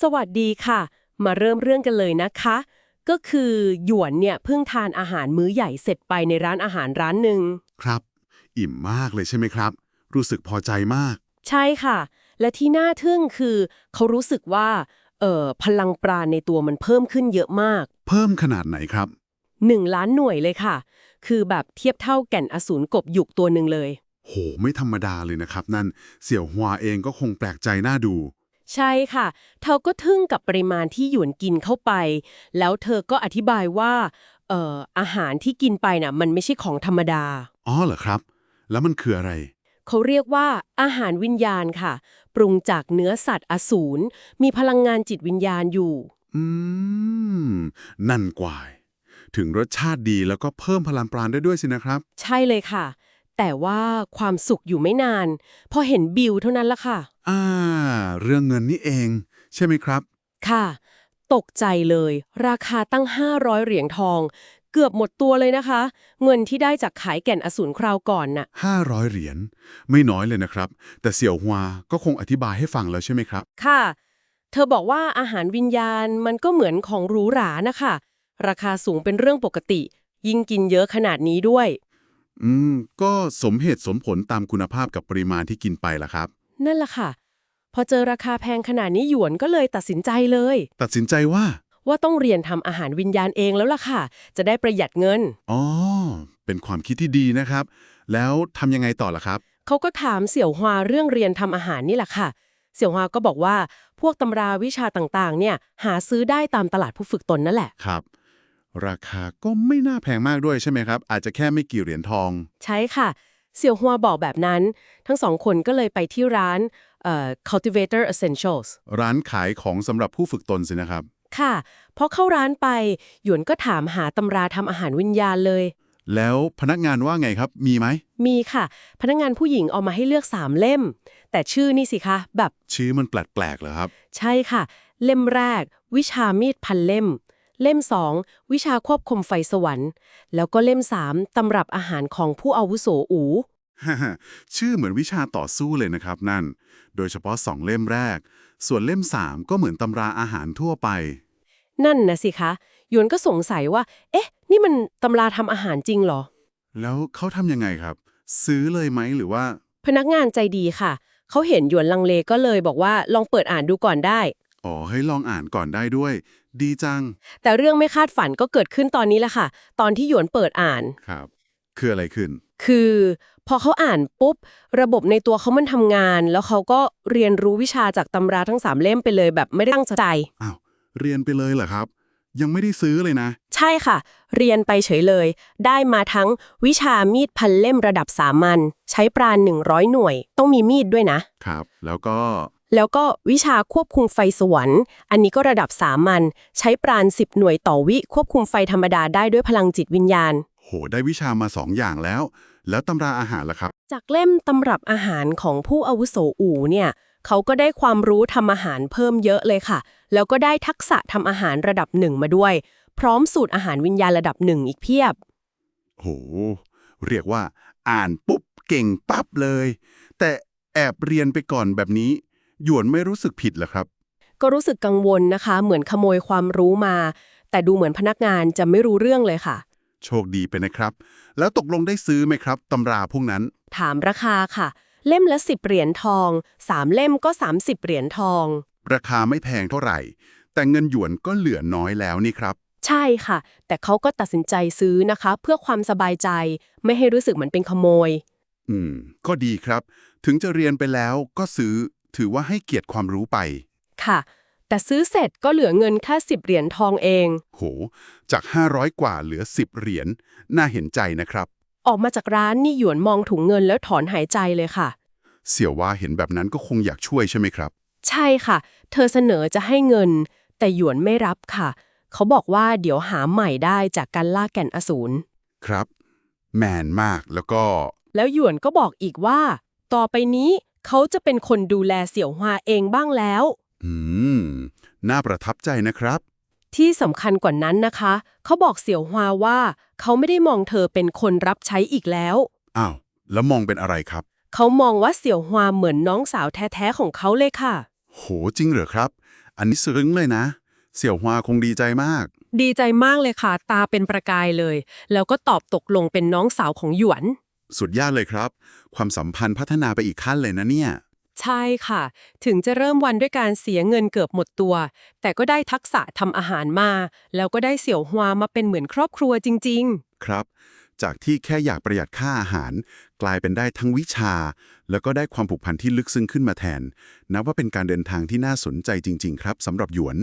สวัสดีค่ะ มาเริ่มเรื่องกันเลยนะคะ ก็คือหยวนเนี่ยเพิ่งทานอาหารมื้อใหญ่เสร็จไปในร้านอาหารร้านหนึ่งครับ อิ่มมากเลยใช่ไหมครับ รู้สึกพอใจมาก ใช่ค่ะ และที่น่าทึ่งคือเขารู้สึกว่าเอ่อพลังปราณในตัวมันเพิ่มขึ้นเยอะมาก เพิ่มขนาดไหนครับ 1 ล้านหน่วยเลยค่ะ คือแบบเทียบเท่าแก่นอสูรกบหยุกตัวหนึ่งเลย โห ไม่ธรรมดาเลยนะครับ นั่นเสี่ยวฮวาเองก็คงแปลกใจน่าดู ใช่ค่ะ เธอก็ทึ่งกับปริมาณที่หยวนกินเข้าไป แล้วเธอก็อธิบายว่าเอ่ออาหารที่กินไปน่ะมันไม่ใช่ของธรรมดา อ๋อเหรอครับ แล้วมันคืออะไร เขาเรียกว่าอาหารวิญญาณค่ะ ปรุงจากเนื้อสัตว์อสูรมีพลังงานจิตวิญญาณอยู่ อืม นั่นกว่าถึงรสชาติดีแล้วก็เพิ่มพลังปราณได้ด้วยสินะครับ ใช่เลยค่ะ แต่ว่าความสุขอยู่ไม่นาน พอเห็นบิลเท่านั้นละค่ะ อ่า เรื่องเงินนี่เอง ใช่ไหมครับ ค่ะ ตกใจเลย ราคาตั้ง 500 เหรียญทอง เกือบหมดตัวเลยนะคะ เงินที่ได้จากขายแก่นอสูรคราวก่อนน่ะ 500 เหรียญไม่น้อยเลยนะครับ แต่เสี่ยวฮวาก็คงอธิบายให้ฟังแล้วใช่ไหมครับ ค่ะ เธอบอกว่าอาหารวิญญาณมันก็เหมือนของหรูหรานะคะ ราคาสูงเป็นเรื่องปกติ ยิ่งกินเยอะขนาดนี้ด้วย อืม ก็สมเหตุสมผลตามคุณภาพกับปริมาณที่กินไปล่ะครับ นั่นแหละค่ะ พอเจอราคาแพงขนาดนี้หยวนก็เลยตัดสินใจเลย ตัดสินใจว่า ว่าต้องเรียนทำอาหารวิญญาณเองแล้วล่ะค่ะ จะได้ประหยัดเงิน อ๋อ เป็นความคิดที่ดีนะครับ แล้วทำยังไงต่อล่ะครับ เขาก็ถามเสี่ยวฮวาเรื่องเรียนทำอาหารนี่แหละค่ะ เสี่ยวฮวาก็บอกว่าพวกตำราวิชาต่างๆ เนี่ยหาซื้อได้ตามตลาดผู้ฝึกตนนั่นแหละ ครับ ราคาก็ไม่น่าแพงมากด้วยใช่ไหมครับ อาจจะแค่ไม่กี่เหรียญทอง ใช่ค่ะ เสี่ยวฮัวบอกแบบนั้น ทั้งสองคนก็เลยไปที่ร้านเอ่อ cultivator essentials ร้านขายของสำหรับผู้ฝึกตนสินะครับ ค่ะพอเข้าร้านไป หยวนก็ถามหาตำราทำอาหารวิญญาณเลย แล้วพนักงานว่าไงครับ มีไหม มีค่ะ พนักงานผู้หญิงเอามาให้เลือกสามเล่ม แต่ชื่อนี่สิคะ แบบ ชื่อมันแปลกๆเหรอครับ ใช่ค่ะ เล่มแรก วิชามีดพันเล่ม เล่มสองวิชาควบคุมไฟสวรรค์ แล้วก็เล่มสามตำรับอาหารของผู้อาวุโสอูชื่อเหมือนวิชาต่อสู้เลยนะครับนั่น โดยเฉพาะสองเล่มแรก ส่วนเล่มสามก็เหมือนตำราอาหารทั่วไป นั่นนะสิคะหยวนก็สงสัยว่า เอ๊ะ นี่มันตำราทำอาหารจริงเหรอ แล้วเขาทำยังไงครับ ซื้อเลยไหมหรือว่า พนักงานใจดีค่ะ เขาเห็นหยวนลังเลก็เลยบอกว่าลองเปิดอ่านดูก่อนได้ อ๋อ ให้ลองอ่านก่อนได้ด้วย ดีจัง แต่เรื่องไม่คาดฝันก็เกิดขึ้นตอนนี้แหละค่ะ ตอนที่หยวนเปิดอ่าน ครับ คืออะไรขึ้น คือ พอเขาอ่านปุ๊บ ระบบในตัวเขามันทำงาน แล้วเขาก็เรียนรู้วิชาจากตำราทั้งสามเล่มไปเลยแบบไม่ได้ตั้งใจ อ้าว เรียนไปเลยเหรอครับ ยังไม่ได้ซื้อเลยนะ ใช่ค่ะ เรียนไปเฉยเลย ได้มาทั้งวิชามีดพันเล่มระดับสามัญ ใช้ปราณ100 หน่วย ต้องมีมีดด้วยนะ ครับ แล้วก็ แล้วก็วิชาควบคุมไฟสวรรค์ อันนี้ก็ระดับสามัญใช้ปราณ10 หน่วยต่อวิควบคุมไฟธรรมดาได้ด้วยพลังจิตวิญญาณ โห ได้วิชามาสองอย่างแล้ว แล้วตำราอาหารล่ะครับ จากเล่มตำรับอาหารของผู้อาวุโสอู่เนี่ยเขาก็ได้ความรู้ทำอาหารเพิ่มเยอะเลยค่ะ แล้วก็ได้ทักษะทำอาหารระดับหนึ่งมาด้วย พร้อมสูตรอาหารวิญญาณระดับหนึ่งอีกเพียบ โห เรียกว่า อ่านปุ๊บเก่งปั๊บเลย แต่แอบเรียนไปก่อนแบบนี้ หยวนไม่รู้สึกผิดเหรอครับ ก็รู้สึกกังวลนะคะ เหมือนขโมยความรู้มา แต่ดูเหมือนพนักงานจะไม่รู้เรื่องเลยค่ะ โชคดีไปนะครับ แล้วตกลงได้ซื้อไหมครับตำราพวกนั้น ถามราคาค่ะ เล่มละ10เหรียญทอง3เล่มก็ 30 เหรียญทอง ราคาไม่แพงเท่าไหร่ แต่เงินหยวนก็เหลือน้อยแล้วนี่ครับ ใช่ค่ะ แต่เขาก็ตัดสินใจซื้อนะคะ เพื่อความสบายใจ ไม่ให้รู้สึกเหมือนเป็นขโมย อืม ก็ดีครับ ถึงจะเรียนไปแล้วก็ซื้อ ถือว่าให้เกียรติความรู้ไป ค่ะ แต่ซื้อเสร็จก็เหลือเงินแค่10 เหรียญทองเอง โห จาก 500 กว่าเหลือ 10 เหรียญ น่าเห็นใจนะครับ ออกมาจากร้านนี่หยวนมองถุงเงินแล้วถอนหายใจเลยค่ะ เสี่ยวว่าเห็นแบบนั้นก็คงอยากช่วยใช่ไหมครับ ใช่ค่ะ เธอเสนอจะให้เงิน แต่หยวนไม่รับค่ะ เขาบอกว่าเดี๋ยวหาใหม่ได้จากการล่าแก่นอสูร ครับ แมนมากแล้วก็ แล้วหยวนก็บอกอีกว่า ต่อไปนี้ เขาจะเป็นคนดูแลเสี่ยวฮวาเองบ้างแล้ว อืม น่าประทับใจนะครับ ที่สำคัญกว่านั้นนะคะ เขาบอกเสี่ยวฮวาว่า เขาไม่ได้มองเธอเป็นคนรับใช้อีกแล้ว อ้าว แล้วมองเป็นอะไรครับ เขามองว่าเสี่ยวฮวาเหมือนน้องสาวแท้ๆของเขาเลยค่ะ โหจริงเหรอครับ อันนี้ซึ้งเลยนะ เสี่ยวฮวาคงดีใจมาก ดีใจมากเลยค่ะ ตาเป็นประกายเลย แล้วก็ตอบตกลงเป็นน้องสาวของหยวน สุดยอดเลยครับ ความสัมพันธ์พัฒนาไปอีกขั้นเลยนะเนี่ย ใช่ค่ะ ถึงจะเริ่มวันด้วยการเสียเงินเกือบหมดตัว แต่ก็ได้ทักษะทำอาหารมา แล้วก็ได้เสี่ยวฮวามาเป็นเหมือนครอบครัวจริงครับ จากที่แค่อยากประหยัดค่าอาหาร กลายเป็นได้ทั้งวิชา แล้วก็ได้ความผูกพันที่ลึกซึ้งขึ้นมาแทน นับว่าเป็นการเดินทางที่น่าสนใจจริง ๆ ครับสำหรับหยวน